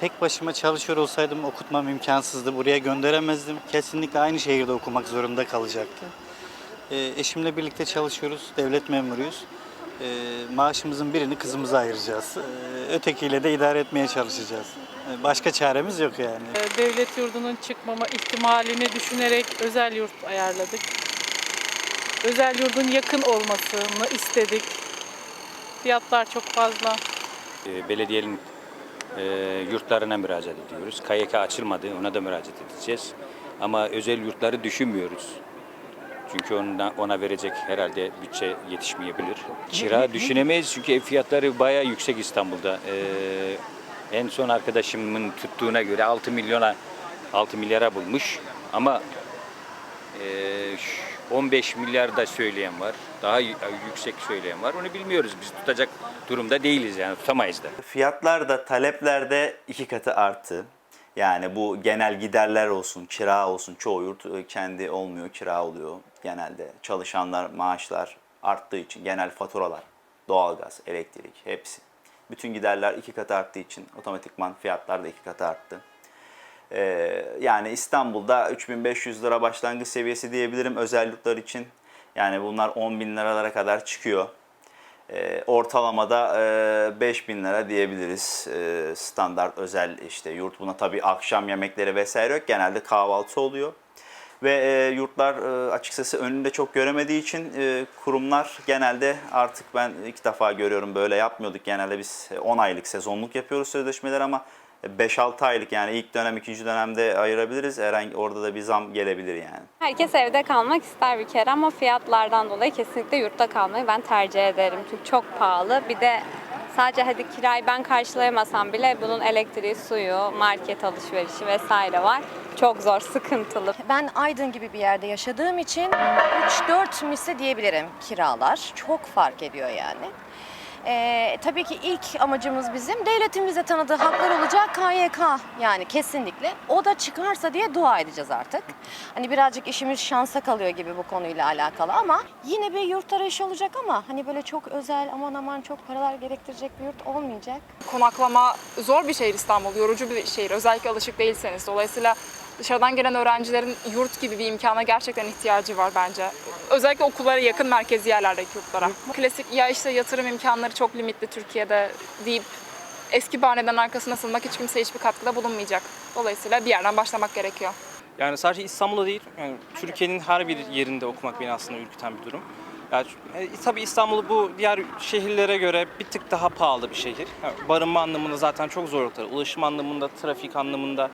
tek başıma çalışıyor olsaydım okutmam imkansızdı. Buraya gönderemezdim. Kesinlikle aynı şehirde okumak zorunda kalacaktı. E, eşimle birlikte çalışıyoruz. Devlet memuruyuz. E, maaşımızın birini kızımıza ayıracağız. E, ötekiyle de idare etmeye çalışacağız. E, başka çaremiz yok yani. Devlet yurdunun çıkmama ihtimalini düşünerek özel yurt ayarladık. Özel yurdun yakın olmasını istedik. Fiyatlar çok fazla. E, belediyenin e, yurtlarına müracaat ediyoruz. KYK açılmadı, ona da müracaat edeceğiz. Ama özel yurtları düşünmüyoruz. Çünkü ona, ona verecek herhalde bütçe yetişmeyebilir. Kira düşünemeyiz çünkü ev fiyatları bayağı yüksek İstanbul'da. E, en son arkadaşımın tuttuğuna göre 6 milyona 6 milyara bulmuş. Ama e, ş- 15 milyar da söyleyen var. Daha yüksek söyleyen var. Onu bilmiyoruz. Biz tutacak durumda değiliz yani tutamayız da. Fiyatlar da talepler de iki katı arttı. Yani bu genel giderler olsun, kira olsun çoğu yurt e, kendi olmuyor, kira oluyor genelde. Çalışanlar, maaşlar arttığı için genel faturalar, doğalgaz, elektrik hepsi. Bütün giderler iki katı arttığı için otomatikman fiyatlar da iki katı arttı. Ee, yani İstanbul'da 3500 lira başlangıç seviyesi diyebilirim özel yurtlar için. Yani bunlar 10 bin liralara kadar çıkıyor. Ee, ortalamada e, 5 bin lira diyebiliriz. Ee, standart özel işte yurt. Buna tabii akşam yemekleri vesaire yok. Genelde kahvaltı oluyor. Ve e, yurtlar e, açıkçası önünde çok göremediği için e, kurumlar genelde artık ben ilk defa görüyorum böyle yapmıyorduk. Genelde biz 10 aylık sezonluk yapıyoruz sözleşmeler ama 5-6 aylık yani ilk dönem ikinci dönemde ayırabiliriz. Herhangi orada da bir zam gelebilir yani. Herkes evde kalmak ister bir kere ama fiyatlardan dolayı kesinlikle yurtta kalmayı ben tercih ederim. Çünkü çok pahalı. Bir de sadece hadi kirayı ben karşılayamasam bile bunun elektriği, suyu, market alışverişi vesaire var. Çok zor, sıkıntılı. Ben Aydın gibi bir yerde yaşadığım için 3-4 misli diyebilirim kiralar. Çok fark ediyor yani. Ee, tabii ki ilk amacımız bizim devletimizde tanıdığı haklar olacak KYK yani kesinlikle. O da çıkarsa diye dua edeceğiz artık. Hani birazcık işimiz şansa kalıyor gibi bu konuyla alakalı ama yine bir yurt arayışı olacak ama hani böyle çok özel aman aman çok paralar gerektirecek bir yurt olmayacak. konaklama zor bir şehir İstanbul, yorucu bir şehir. Özellikle alışık değilseniz. Dolayısıyla dışarıdan gelen öğrencilerin yurt gibi bir imkana gerçekten ihtiyacı var bence. Özellikle okullara yakın merkezi yerlerdeki yurtlara. Klasik ya işte yatırım imkanları çok limitli Türkiye'de deyip eski bahaneden arkasına sığınmak hiç kimse hiçbir katkıda bulunmayacak. Dolayısıyla bir yerden başlamak gerekiyor. Yani sadece İstanbul'da değil, yani Türkiye'nin her bir yerinde okumak beni aslında ürküten bir durum. Yani, e, tabii İstanbul bu diğer şehirlere göre bir tık daha pahalı bir şehir. Yani barınma anlamında zaten çok zorlukları, ulaşım anlamında, trafik anlamında.